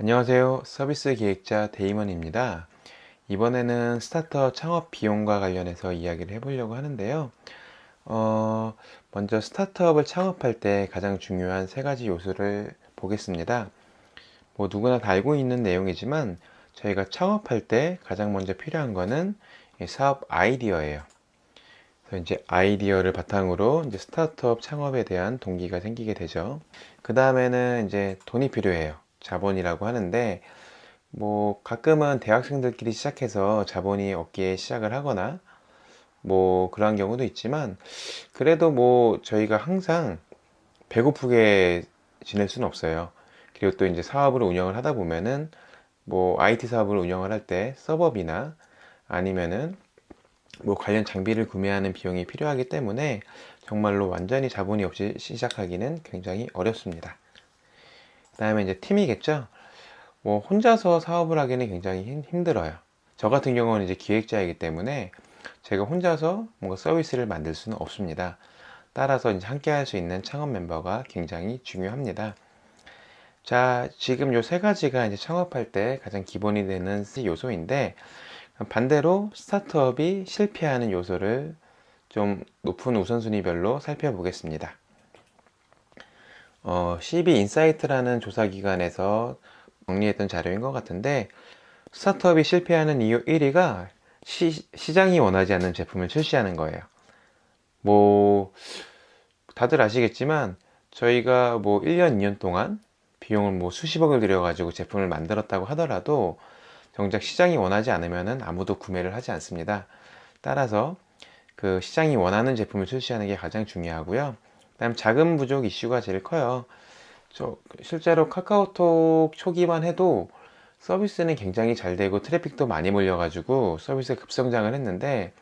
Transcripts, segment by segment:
안녕하세요. 서비스 기획자 데이먼입니다. 이번에는 스타트업 창업 비용과 관련해서 이야기를 해보려고 하는데요. 어, 먼저 스타트업을 창업할 때 가장 중요한 세 가지 요소를 보겠습니다. 뭐 누구나 다 알고 있는 내용이지만 저희가 창업할 때 가장 먼저 필요한 거는 이 사업 아이디어예요. 그래서 이제 아이디어를 바탕으로 이제 스타트업 창업에 대한 동기가 생기게 되죠. 그 다음에는 이제 돈이 필요해요. 자본이라고 하는데 뭐 가끔은 대학생들끼리 시작해서 자본이 없기에 시작을 하거나 뭐 그러한 경우도 있지만 그래도 뭐 저희가 항상 배고프게 지낼 수는 없어요. 그리고 또 이제 사업을 운영을 하다 보면은 뭐 IT 사업을 운영을 할 때 서버비나 아니면은 뭐 관련 장비를 구매하는 비용이 필요하기 때문에 정말로 완전히 자본이 없이 시작하기는 굉장히 어렵습니다. 그다음에 이제 팀이겠죠. 뭐 혼자서 사업을 하기는 굉장히 힘- 힘들어요. 저 같은 경우는 이제 기획자이기 때문에 제가 혼자서 뭔가 서비스를 만들 수는 없습니다. 따라서 이제 함께 할 수 있는 창업 멤버가 굉장히 중요합니다. 자, 지금 요 세 가지가 이제 창업할 때 가장 기본이 되는 요소인데 반대로 스타트업이 실패하는 요소를 좀 높은 우선순위별로 살펴보겠습니다. 어, CB 인사이트라는 조사 기관에서 정리했던 자료인 것 같은데 스타트업이 실패하는 이유 1위가 시, 시장이 원하지 않는 제품을 출시하는 거예요. 뭐 다들 아시겠지만 저희가 뭐 1년, 2년 동안 비용을 뭐 수십억을 들여가지고 제품을 만들었다고 하더라도 정작 시장이 원하지 않으면은 아무도 구매를 하지 않습니다. 따라서 그 시장이 원하는 제품을 출시하는 게 가장 중요하고요. 그다음 자금 부족 이슈가 제일 커요. 저 실제로 카카오톡 초기만 해도 서비스는 굉장히 잘 되고 트래픽도 많이 몰려가지고 서비스 급성장을 했는데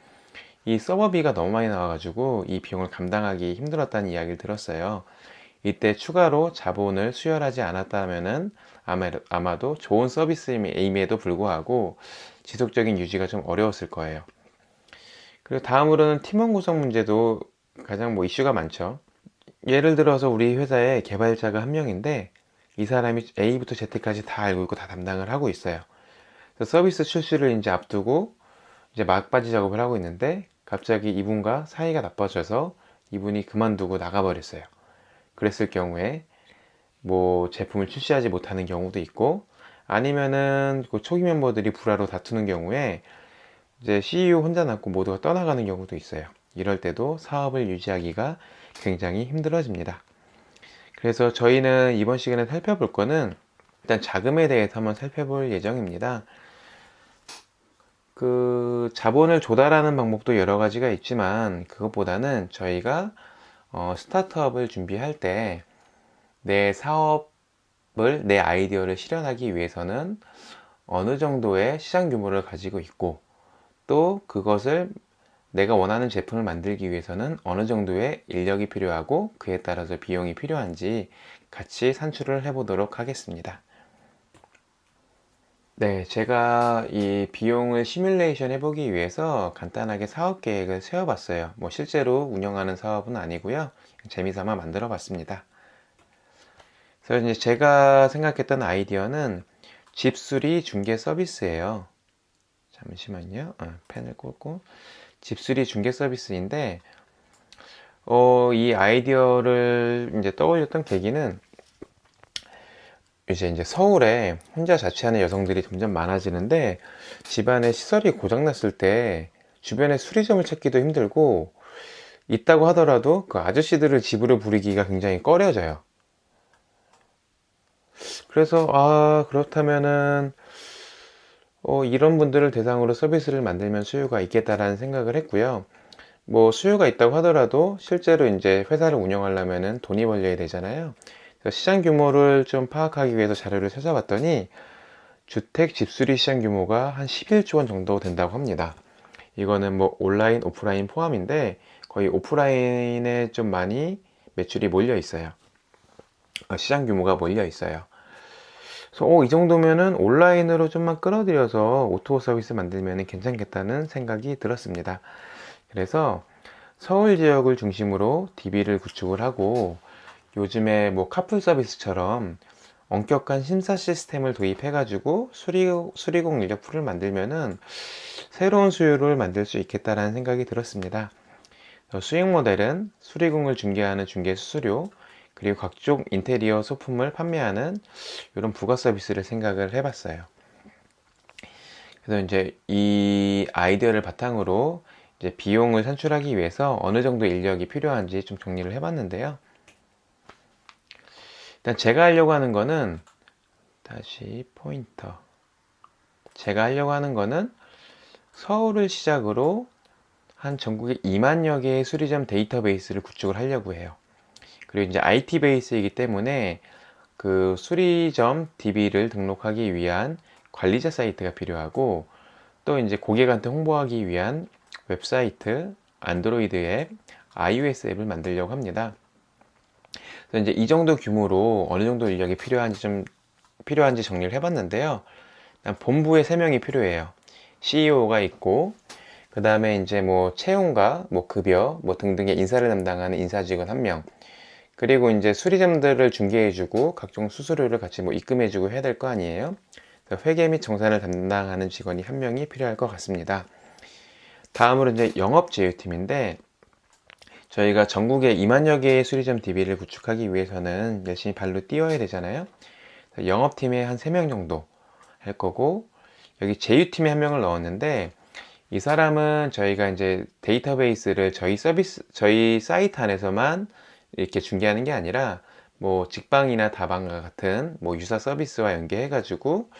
이 서버비가 너무 많이 나와가지고 이 비용을 감당하기 힘들었다는 이야기를 들었어요. 이때 추가로 자본을 수혈하지 않았다면은 아마, 아마도 좋은 서비스임에도 불구하고 지속적인 유지가 좀 어려웠을 거예요. 그리고 다음으로는 팀원 구성 문제도 가장 뭐 이슈가 많죠. 예를 들어서 우리 회사에 개발자가 한 명인데 이 사람이 A부터 Z까지 다 알고 있고 다 담당을 하고 있어요. 서비스 출시를 이제 앞두고 이제 막바지 작업을 하고 있는데 갑자기 이분과 사이가 나빠져서 이분이 그만두고 나가버렸어요. 그랬을 경우에 뭐 제품을 출시하지 못하는 경우도 있고 아니면은 그 초기 멤버들이 불화로 다투는 경우에 이제 CEO 혼자 남고 모두가 떠나가는 경우도 있어요. 이럴 때도 사업을 유지하기가 굉장히 힘들어집니다. 그래서 저희는 이번 시간에 살펴볼 거는 일단 자금에 대해서 한번 살펴볼 예정입니다. 그 자본을 조달하는 방법도 여러 가지가 있지만 그것보다는 저희가 어, 스타트업을 준비할 때 내 사업을 내 아이디어를 실현하기 위해서는 어느 정도의 시장 규모를 가지고 있고 또 그것을 내가 원하는 제품을 만들기 위해서는 어느 정도의 인력이 필요하고 그에 따라서 비용이 필요한지 같이 산출을 해보도록 하겠습니다. 네, 제가 이 비용을 시뮬레이션 해보기 위해서 간단하게 사업 계획을 세워봤어요. 뭐 실제로 운영하는 사업은 아니고요. 재미삼아 만들어 봤습니다. 그래서 이제 제가 생각했던 아이디어는 집수리 중개 서비스예요. 잠시만요. 어, 펜을 꽂고 집수리 중개 서비스인데 어, 이 아이디어를 이제 떠올렸던 계기는 이제 이제 서울에 혼자 자취하는 여성들이 점점 많아지는데 집안에 시설이 고장났을 때 주변에 수리점을 찾기도 힘들고 있다고 하더라도 그 아저씨들을 집으로 부리기가 굉장히 꺼려져요. 그래서 아 그렇다면은 어, 이런 분들을 대상으로 서비스를 만들면 수요가 있겠다라는 생각을 했고요. 뭐 수요가 있다고 하더라도 실제로 이제 회사를 운영하려면은 돈이 벌려야 되잖아요. 시장 규모를 좀 파악하기 위해서 자료를 찾아봤더니 주택 집수리 시장 규모가 한 11조 원 정도 된다고 합니다. 이거는 뭐 온라인, 오프라인 포함인데 거의 오프라인에 좀 많이 매출이 몰려 있어요. 어, 시장 규모가 몰려 있어요. 그래서 어, 이 정도면은 온라인으로 좀만 끌어들여서 오토 서비스 만들면 괜찮겠다는 생각이 들었습니다. 그래서 서울 지역을 중심으로 DB를 구축을 하고 요즘에 뭐 카풀 서비스처럼 엄격한 심사 시스템을 도입해가지고 수리, 수리공 인력 풀을 만들면은 새로운 수요를 만들 수 있겠다라는 생각이 들었습니다. 어, 수익 모델은 수리공을 중개하는 중개 수수료, 그리고 각종 인테리어 소품을 판매하는 이런 부가 서비스를 생각을 해봤어요. 그래서 이제 이 아이디어를 바탕으로 이제 비용을 산출하기 위해서 어느 정도 인력이 필요한지 좀 정리를 해봤는데요. 일단 제가 하려고 하는 거는 다시 포인터. 제가 하려고 하는 거는 서울을 시작으로 한 전국에 2만여 개의 수리점 데이터베이스를 구축을 하려고 해요. 그리고 이제 IT 베이스이기 때문에 그 수리점 DB를 등록하기 위한 관리자 사이트가 필요하고 또 이제 고객한테 홍보하기 위한 웹사이트, 안드로이드 앱, iOS 앱을 만들려고 합니다. 그래서 이제 이 정도 규모로 어느 정도 인력이 필요한지 좀 필요한지 정리를 해봤는데요. 일단 본부에 3명이 필요해요. CEO가 있고 그 다음에 이제 뭐 채용과 뭐 급여 뭐 등등의 인사를 담당하는 인사 직원 1명 그리고 이제 수리점들을 중개해주고 각종 수수료를 같이 뭐 입금해주고 해야 될 거 아니에요. 회계 및 정산을 담당하는 직원이 한 명이 필요할 것 같습니다. 다음으로 이제 영업 제휴팀인데 저희가 전국에 2만여 개의 수리점 DB를 구축하기 위해서는 열심히 발로 뛰어야 되잖아요. 영업팀에 한 3명 정도 할 거고 여기 제휴팀에 한 명을 넣었는데 이 사람은 저희가 이제 데이터베이스를 저희 서비스 저희 사이트 안에서만 이렇게 중개하는 게 아니라 뭐 직방이나 다방과 같은 뭐 유사 서비스와 연계해 가지고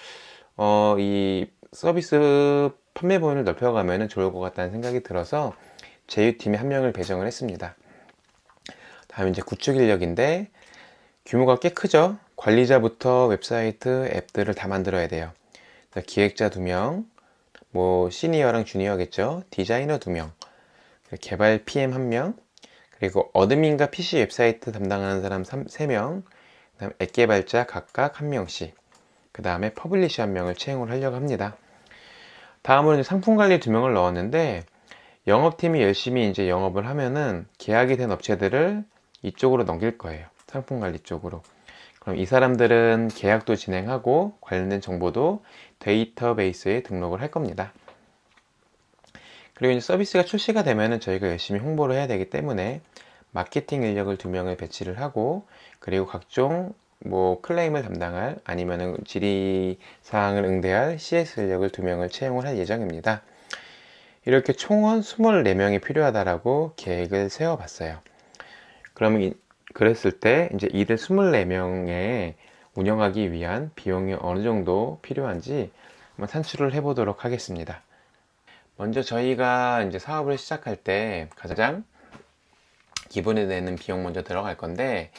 어 이 서비스 판매본을 넓혀가면 좋을 것 같다는 생각이 들어서 제휴팀에 한 명을 배정을 했습니다. 다음 이제 구축 인력인데 규모가 꽤 크죠. 관리자부터 웹사이트, 앱들을 다 만들어야 돼요. 기획자 두 명, 뭐 시니어랑 주니어겠죠. 디자이너 두 명, 개발 PM 한 명, 그리고 어드민과 PC 웹사이트 담당하는 사람 3명, 그 다음 앱 개발자 각각 한 명씩, 그 다음에 퍼블리셔 한 명을 채용을 하려고 합니다. 다음으로 상품 관리 두 명을 넣었는데 영업팀이 열심히 이제 영업을 하면은 계약이 된 업체들을 이쪽으로 넘길 거예요. 상품 관리 쪽으로. 그럼 이 사람들은 계약도 진행하고 관련된 정보도 데이터베이스에 등록을 할 겁니다. 그리고 이제 서비스가 출시가 되면은 저희가 열심히 홍보를 해야 되기 때문에 마케팅 인력을 두 명을 배치를 하고 그리고 각종 뭐 클레임을 담당할 아니면은 질의 사항을 응대할 CS 인력을 두 명을 채용을 할 예정입니다. 이렇게 총원 24명이 필요하다라고 계획을 세워 봤어요. 그러면 그랬을 때 이제 이들 24명에 운영하기 위한 비용이 어느 정도 필요한지 한번 산출을 해 보도록 하겠습니다. 먼저 저희가 이제 사업을 시작할 때 가장 기본에 내는 비용 먼저 들어갈 건데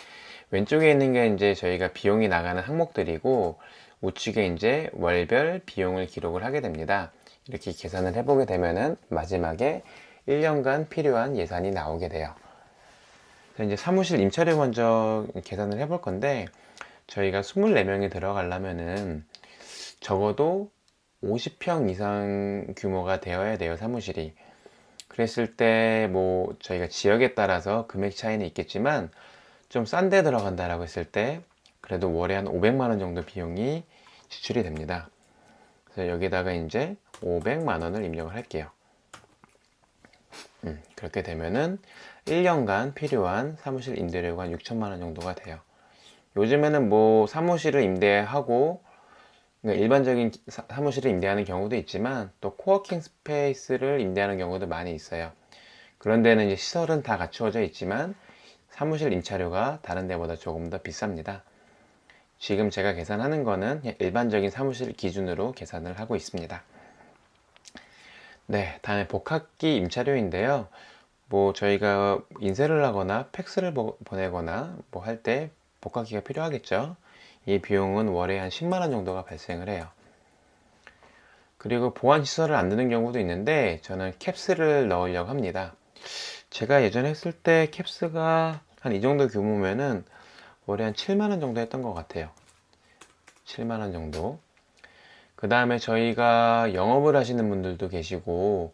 왼쪽에 있는 게 이제 저희가 비용이 나가는 항목들이고 우측에 이제 월별 비용을 기록을 하게 됩니다. 이렇게 계산을 해보게 되면은 마지막에 1년간 필요한 예산이 나오게 돼요. 이제 사무실 임차료 먼저 계산을 해볼 건데 저희가 24명이 들어가려면은 적어도 50평 이상 규모가 되어야 돼요, 사무실이. 그랬을 때 뭐 저희가 지역에 따라서 금액 차이는 있겠지만 좀 싼 데 들어간다라고 했을 때 그래도 월에 한 500만 원 정도 비용이 지출이 됩니다. 그래서 여기다가 이제 500만 원을 입력을 할게요. 음, 그렇게 되면은 1년간 필요한 사무실 임대료가 6천만 원 정도가 돼요. 요즘에는 뭐 사무실을 임대하고 일반적인 사무실을 임대하는 경우도 있지만 또 코워킹 스페이스를 임대하는 경우도 많이 있어요. 그런 데는 이제 시설은 다 갖추어져 있지만 사무실 임차료가 다른 데보다 조금 더 비쌉니다. 지금 제가 계산하는 거는 일반적인 사무실 기준으로 계산을 하고 있습니다. 네, 다음에 복합기 임차료인데요. 뭐 저희가 인쇄를 하거나 팩스를 보내거나 뭐 할 때 복합기가 필요하겠죠. 이 비용은 월에 한 10만 원 정도가 발생을 해요. 그리고 보안 시설을 안 드는 경우도 있는데 저는 캡스를 넣으려고 합니다. 제가 예전에 했을 때 캡스가 한 이 정도 규모면은 월에 한 7만 원 정도 했던 것 같아요. 7만 원 정도. 그 다음에 저희가 영업을 하시는 분들도 계시고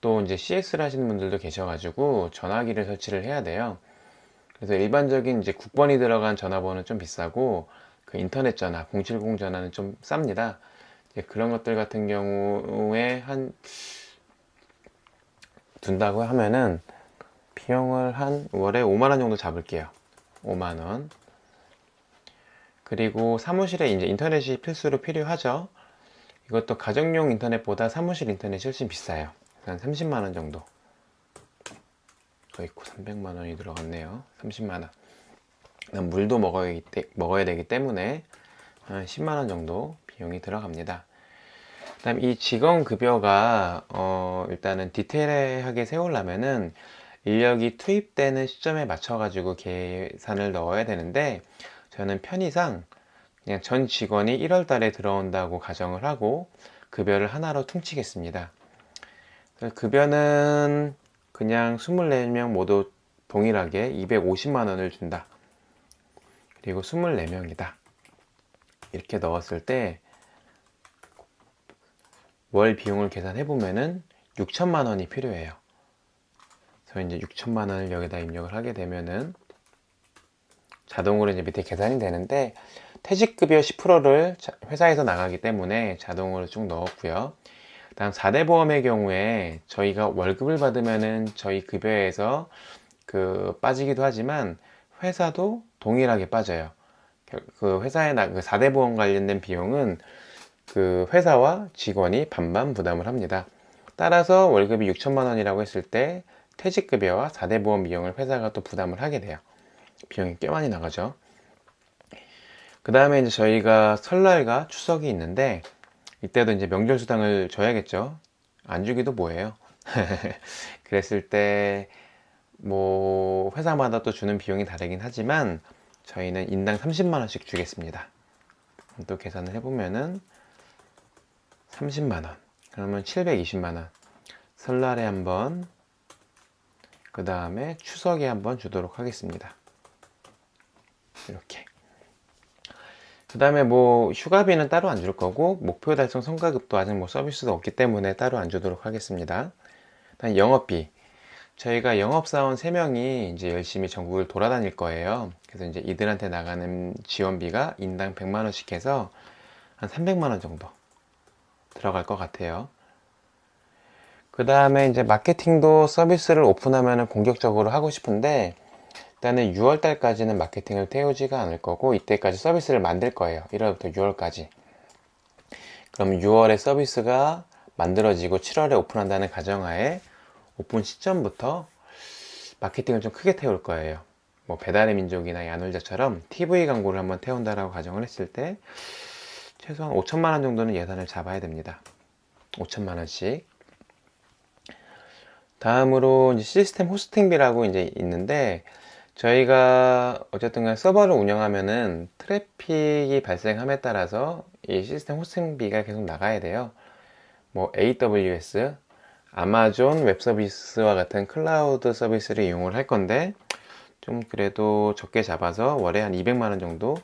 또 이제 CX를 하시는 분들도 계셔가지고 전화기를 설치를 해야 돼요. 그래서 일반적인 이제 국번이 들어간 전화번호는 좀 비싸고 그 인터넷 전화, 070 전화는 좀 쌉니다. 그런 것들 같은 경우에 한 둔다고 하면은 비용을 한 월에 5만 원 정도 잡을게요. 5만 원. 그리고 사무실에 이제 인터넷이 필수로 필요하죠. 이것도 가정용 인터넷보다 사무실 인터넷이 훨씬 비싸요. 한 30만 원 정도. 거의 300만 원이 들어갔네요. 30만 원. 물도 먹어야, 되기 때문에 한 10만 원 정도 비용이 들어갑니다. 그 다음 이 직원 급여가 어 일단은 디테일하게 세우려면은 인력이 투입되는 시점에 맞춰 가지고 계산을 넣어야 되는데 저는 편의상 그냥 전 직원이 1월 달에 들어온다고 가정을 하고 급여를 하나로 퉁치겠습니다. 급여는 그냥 24명 모두 동일하게 250만 원을 준다. 그리고 24명이다. 이렇게 넣었을 때 월 비용을 계산해 보면은 6천만 원이 필요해요. 그래서 이제 6천만 원을 여기다 입력을 하게 되면은 자동으로 이제 밑에 계산이 되는데 퇴직급여 10%를 회사에서 나가기 때문에 자동으로 쭉 넣었고요. 다음 4대 보험의 경우에 저희가 월급을 받으면은 저희 급여에서 그 빠지기도 하지만 회사도 동일하게 빠져요. 그 회사에 나, 그 4대 보험 관련된 비용은 그 회사와 직원이 반반 부담을 합니다. 따라서 월급이 6천만 원이라고 했을 때 퇴직급여와 4대 보험 비용을 회사가 또 부담을 하게 돼요. 비용이 꽤 많이 나가죠. 그 다음에 이제 저희가 설날과 추석이 있는데 이때도 이제 명절 수당을 줘야겠죠. 안 주기도 뭐해요. 그랬을 때 뭐 회사마다 또 주는 비용이 다르긴 하지만 저희는 인당 30만 원씩 주겠습니다. 또 계산을 해보면은 30만 원. 그러면 720만 원. 설날에 한 번 그 다음에 추석에 한 번 주도록 하겠습니다. 이렇게. 그 다음에 뭐 휴가비는 따로 안 줄 거고 목표 달성 성과급도 아직 뭐 서비스도 없기 때문에 따로 안 주도록 하겠습니다. 다음 영업비. 저희가 영업사원 3명이 이제 열심히 전국을 돌아다닐 거예요. 그래서 이제 이들한테 나가는 지원비가 인당 100만원씩 해서 한 300만원 정도 들어갈 것 같아요. 그 다음에 이제 마케팅도 서비스를 오픈하면 공격적으로 하고 싶은데 일단은 6월 달까지는 마케팅을 태우지가 않을 거고 이때까지 서비스를 만들 거예요. 1월부터 6월까지. 그럼 6월에 서비스가 만들어지고 7월에 오픈한다는 가정하에 오픈 시점부터 마케팅을 좀 크게 태울 거예요. 뭐 배달의 민족이나 야놀자처럼 TV 광고를 한번 태운다라고 가정을 했을 때 최소한 5천만 원 정도는 예산을 잡아야 됩니다. 5천만 원씩. 다음으로 이제 시스템 호스팅비라고 이제 있는데 저희가 어쨌든 간 서버를 운영하면은 트래픽이 발생함에 따라서 이 시스템 호스팅비가 계속 나가야 돼요. 뭐 AWS, 아마존 웹 서비스와 같은 클라우드 서비스를 이용을 할 건데 좀 그래도 적게 잡아서 월에 한 200만 원 정도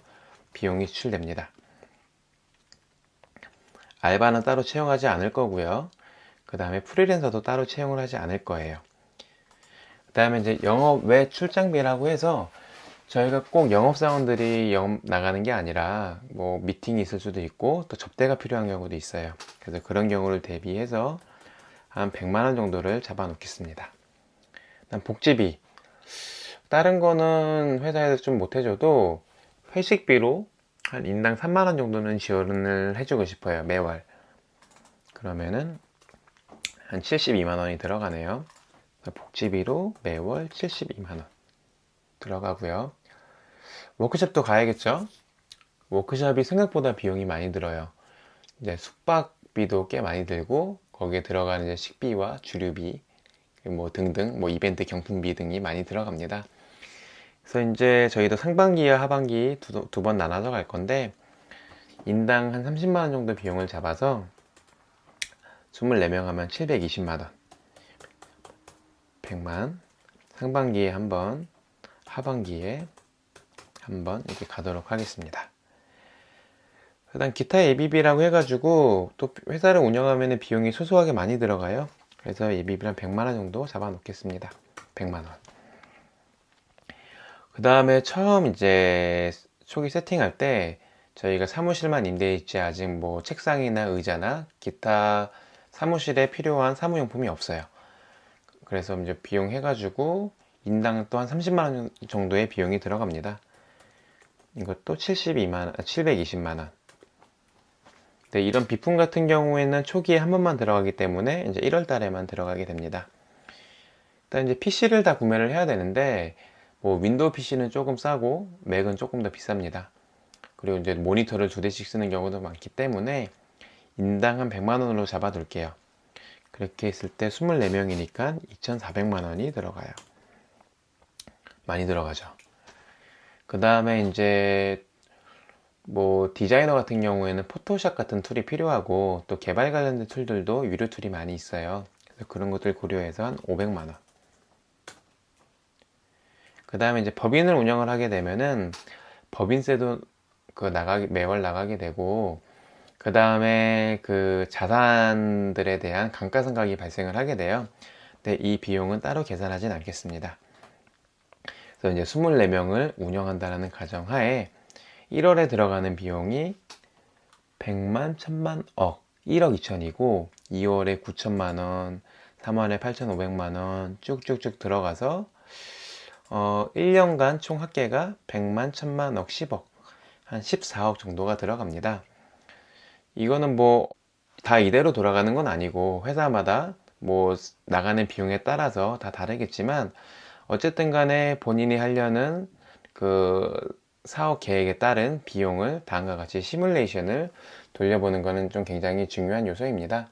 비용이 지출됩니다. 알바는 따로 채용하지 않을 거고요. 그 다음에 프리랜서도 따로 채용을 하지 않을 거예요. 그 다음에 이제 영업 외 출장비라고 해서 저희가 꼭 영업사원들이 영업 나가는 게 아니라 뭐 미팅이 있을 수도 있고 또 접대가 필요한 경우도 있어요. 그래서 그런 경우를 대비해서 한 100만원 정도를 잡아 놓겠습니다. 복지비. 다른 거는 회사에서 좀 못해줘도 회식비로 한 인당 3만원 정도는 지원을 해주고 싶어요. 매월. 그러면은 한 72만원이 들어가네요. 복지비로 매월 72만원 들어가고요. 워크숍도 가야겠죠? 워크숍이 생각보다 비용이 많이 들어요. 이제 숙박비도 꽤 많이 들고 거기에 들어가는 이제 식비와 주류비 뭐 등등 뭐 이벤트 경품비 등이 많이 들어갑니다. 그래서 이제 저희도 상반기와 하반기 두 번 나눠서 갈 건데 인당 한 30만 원 정도 비용을 잡아서 24명 하면 720만 원 100만 상반기에 한 번 하반기에 한 번 이렇게 가도록 하겠습니다. 그 다음 기타 예비비라고 해가지고 또 회사를 운영하면 비용이 소소하게 많이 들어가요. 그래서 예비비랑 100만 원 정도 잡아 놓겠습니다. 100만 원. 그 다음에 처음 이제 초기 세팅할 때 저희가 사무실만 임대해 있지 아직 뭐 책상이나 의자나 기타 사무실에 필요한 사무용품이 없어요. 그래서 이제 비용 해가지고 인당 또 한 30만 원 정도의 비용이 들어갑니다. 이것도 72만 원, 720만 원. 네, 이런 비품 같은 경우에는 초기에 한 번만 들어가기 때문에 이제 1월 달에만 들어가게 됩니다. 일단 이제 PC를 다 구매를 해야 되는데 뭐 윈도우 PC는 조금 싸고 맥은 조금 더 비쌉니다. 그리고 이제 모니터를 두 대씩 쓰는 경우도 많기 때문에 인당 한 100만 원으로 잡아둘게요. 그렇게 했을 때 24명이니까 2,400만 원이 들어가요. 많이 들어가죠. 그 다음에 이제 뭐 디자이너 같은 경우에는 포토샵 같은 툴이 필요하고 또 개발 관련된 툴들도 유료 툴이 많이 있어요. 그래서 그런 것들 고려해서 한 500만 원. 그 다음에 이제 법인을 운영을 하게 되면은 법인세도 그 나가기 매월 나가게 되고 그 다음에 그 자산들에 대한 감가상각이 발생을 하게 돼요. 근데 이 비용은 따로 계산하진 않겠습니다. 그래서 이제 24명을 운영한다는 가정하에 1월에 들어가는 비용이 100만, 1000만, 억, 1억 2천이고 2월에 9천만 원, 3월에 8,500만 원 쭉쭉쭉 들어가서 어, 1년간 총 합계가 100만, 1000만, 억, 10억 한 14억 정도가 들어갑니다. 이거는 뭐 다 이대로 돌아가는 건 아니고 회사마다 뭐 나가는 비용에 따라서 다 다르겠지만 어쨌든 간에 본인이 하려는 그 사업 계획에 따른 비용을 다음과 같이 시뮬레이션을 돌려보는 것은 좀 굉장히 중요한 요소입니다.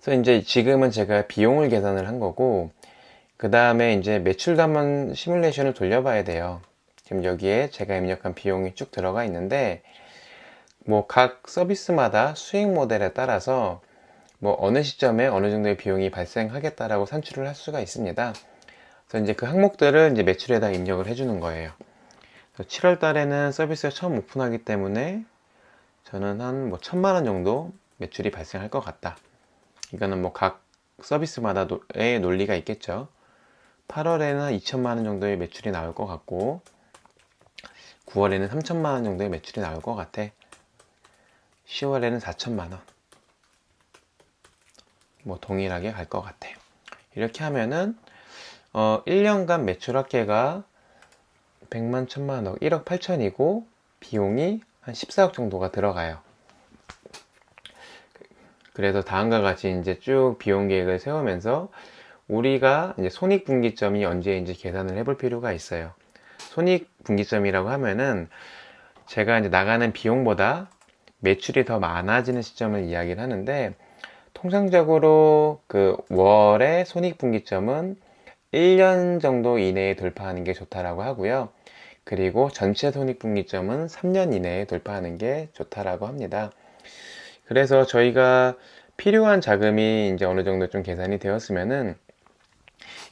그래서 이제 지금은 제가 비용을 계산을 한 거고 그 다음에 이제 매출도 한번 시뮬레이션을 돌려봐야 돼요. 지금 여기에 제가 입력한 비용이 쭉 들어가 있는데 뭐 각 서비스마다 수익 모델에 따라서 뭐 어느 시점에 어느 정도의 비용이 발생하겠다라고 산출을 할 수가 있습니다. 그래서 이제 그 항목들을 이제 매출에다 입력을 해주는 거예요. 7월 달에는 서비스가 처음 오픈하기 때문에 저는 한 뭐 천만 원 정도 매출이 발생할 것 같다. 이거는 뭐 각 서비스마다의 논리가 있겠죠. 8월에는 2천만 원 정도의 매출이 나올 것 같고 9월에는 3천만 원 정도의 매출이 나올 것 같아. 10월에는 4천만 원. 뭐 동일하게 갈 것 같아요. 이렇게 하면은 어 1년간 매출 합계가 100만, 1000만 원, 1억 8천이고 비용이 한 14억 정도가 들어가요. 그래서 다음과 같이 이제 쭉 비용 계획을 세우면서 우리가 이제 손익 분기점이 언제인지 계산을 해볼 필요가 있어요. 손익 분기점이라고 하면은 제가 이제 나가는 비용보다 매출이 더 많아지는 시점을 이야기를 하는데 통상적으로 그 월의 손익 분기점은 1년 정도 이내에 돌파하는 게 좋다라고 하고요. 그리고 전체 손익분기점은 3년 이내에 돌파하는 게 좋다라고 합니다. 그래서 저희가 필요한 자금이 이제 어느 정도 좀 계산이 되었으면은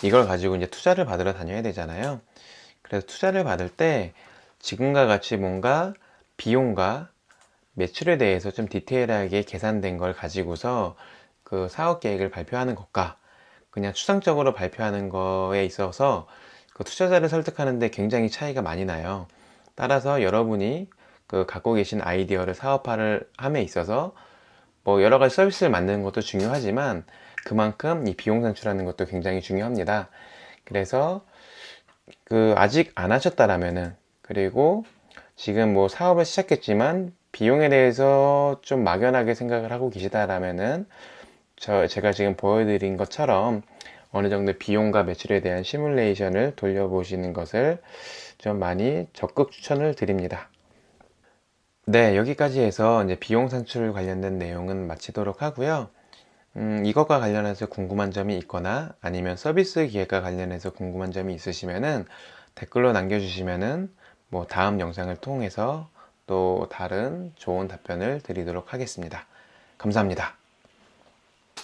이걸 가지고 이제 투자를 받으러 다녀야 되잖아요. 그래서 투자를 받을 때 지금과 같이 뭔가 비용과 매출에 대해서 좀 디테일하게 계산된 걸 가지고서 그 사업 계획을 발표하는 것과 그냥 추상적으로 발표하는 거에 있어서 그 투자자를 설득하는데 굉장히 차이가 많이 나요. 따라서 여러분이 그 갖고 계신 아이디어를 사업화를 함에 있어서 뭐 여러 가지 서비스를 만드는 것도 중요하지만 그만큼 이 비용 산출하는 것도 굉장히 중요합니다. 그래서 그 아직 안 하셨다라면은 그리고 지금 뭐 사업을 시작했지만 비용에 대해서 좀 막연하게 생각을 하고 계시다라면은 저 제가 지금 보여드린 것처럼 어느 정도 비용과 매출에 대한 시뮬레이션을 돌려보시는 것을 좀 많이 적극 추천을 드립니다. 네, 여기까지 해서 이제 비용 산출 관련된 내용은 마치도록 하고요. 음, 이것과 관련해서 궁금한 점이 있거나 아니면 서비스 기획과 관련해서 궁금한 점이 있으시면은 댓글로 남겨주시면은 뭐 다음 영상을 통해서 또 다른 좋은 답변을 드리도록 하겠습니다. 감사합니다.